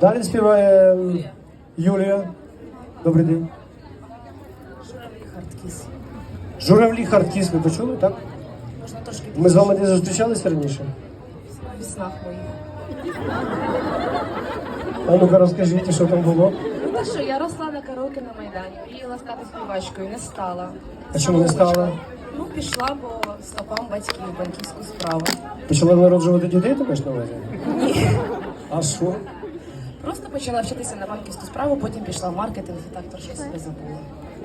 Далі співає Юлія. Добрий день. Журавлі Хардкіс. Журавлі Хардкіс, ви почули, так? Можна трошки Ми з вами десь зустрічалися раніше. в снах моїх. А ну-ка розкажіть, що там було. Ну та що, я росла на караоке на Майдані, мріяла стати співачкою, не стала. А чому не стала? Ну, пішла по стопам батьків банківську справу. Почала народжувати дітей, ти маєш на увазі? Ні. А що? Просто почала вчитися на банківську справу, потім пішла в маркетинг і так трошки себе забула.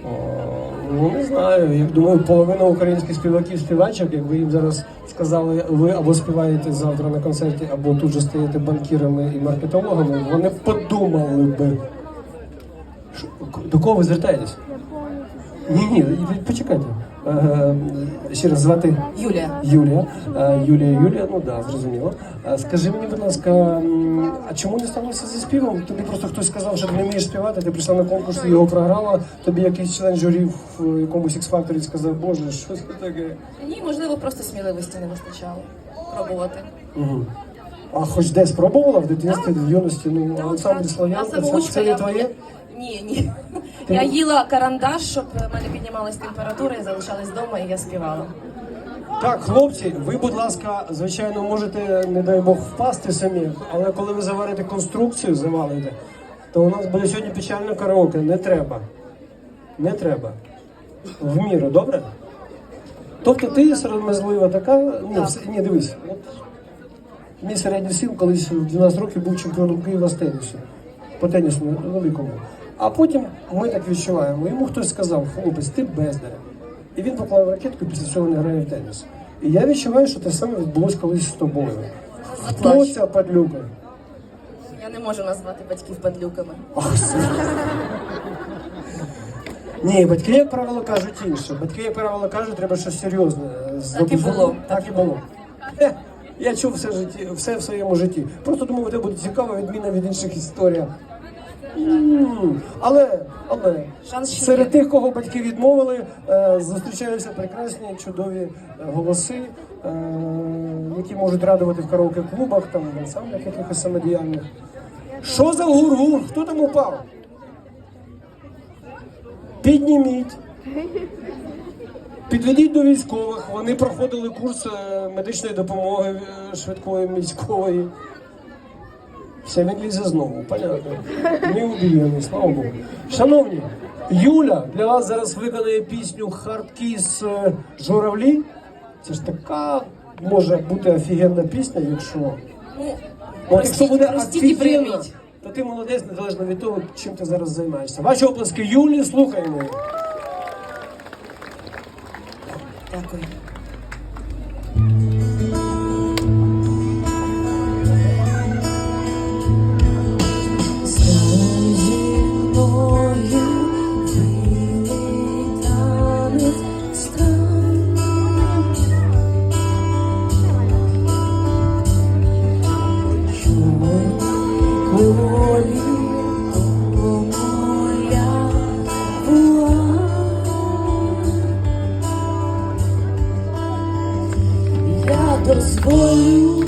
О, ну не знаю. Я думаю, половина українських співаків співачок, якби їм зараз сказали, ви або співаєте завтра на концерті, або тут же стаєте банкірами і маркетологами, вони подумали би. Що- До кого ви звертаєтесь? Ні, ні, почекайте. Е, ще раз звати Юлія. Юлія. Е, Юлія, Юлія, ну да, зрозуміло. Е, Скажи мені, будь ласка, а чому не сталося зі співом? Тобі просто хтось сказав, що ти не вмієш співати, ти прийшла на конкурс, його програла. Тобі якийсь член журі в якомусь X-Factor сказав, боже, що це таке? Ні, можливо, просто сміливості не вистачало пробувати. Угу. А хоч десь пробувала в дитинстві, в юності, ну, ансамбль Слав'янка, це, це не твоє? Ні, ні. Я їла карандаш, щоб в мене піднімалась температура і залишалась вдома, і я співала. Так, хлопці, ви, будь ласка, звичайно, можете, не дай Бог, впасти самі, але коли ви заварите конструкцію, завалите, то у нас буде сьогодні печальне караоке. Не треба. Не треба. В міру, добре? Тобто ти сором'язлива така. Ні, Так. все- ні, дивись. От, мій середній син колись в 12 років був чемпіоном Києва з тенісу. По тенісу великому. А потім ми так відчуваємо. Йому хтось сказав, хлопець, ти бездаря. І він поклав ракетку, і після цього не грає в теніс. І я відчуваю, що те саме відбулося колись з тобою. Хто ця падлюка? Я не можу назвати батьків падлюками. Ах, це- Ні, батьки, як правило, кажуть інше. Батьки, як правило, кажуть, треба щось серйозне. здобути. було, Так і було. Я чув все житті, все в своєму житті. Просто думав, це буде цікава відміна від інших історій. Але, але Шанс ще серед є. тих, кого батьки відмовили, е, зустрічаються прекрасні, чудові е, голоси, е, які можуть радувати в караоке-клубах, там, в ансамблях якихось самодіяльних. Що за гур-гур? Хто там упав? Підніміть. Підведіть до військових. Вони проходили курс медичної допомоги швидкої міської. Все він знову, понятно. Не убієний, слава Богу. Шановні, Юля для вас зараз виконає пісню Хардкіс е, Журавлі. Це ж така може бути офігенна пісня, якщо. Ну, От якщо буде офігенна, то ти молодець незалежно від того, чим ти зараз займаєшся. Ваші оплески Юлі, слухаємо. Дякую. you.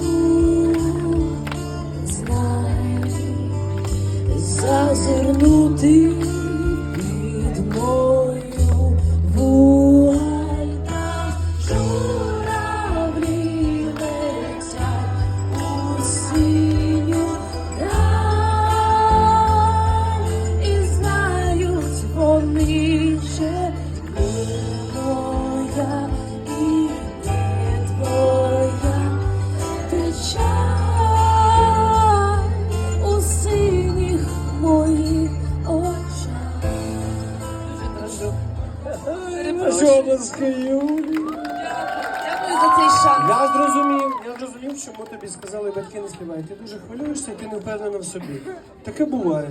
Юлі. Дякую за цей шанс. Я зрозумів, я зрозумів, чому тобі сказали батьки не співай. Ти дуже хвилюєшся, ти не впевнена в собі. Таке буває.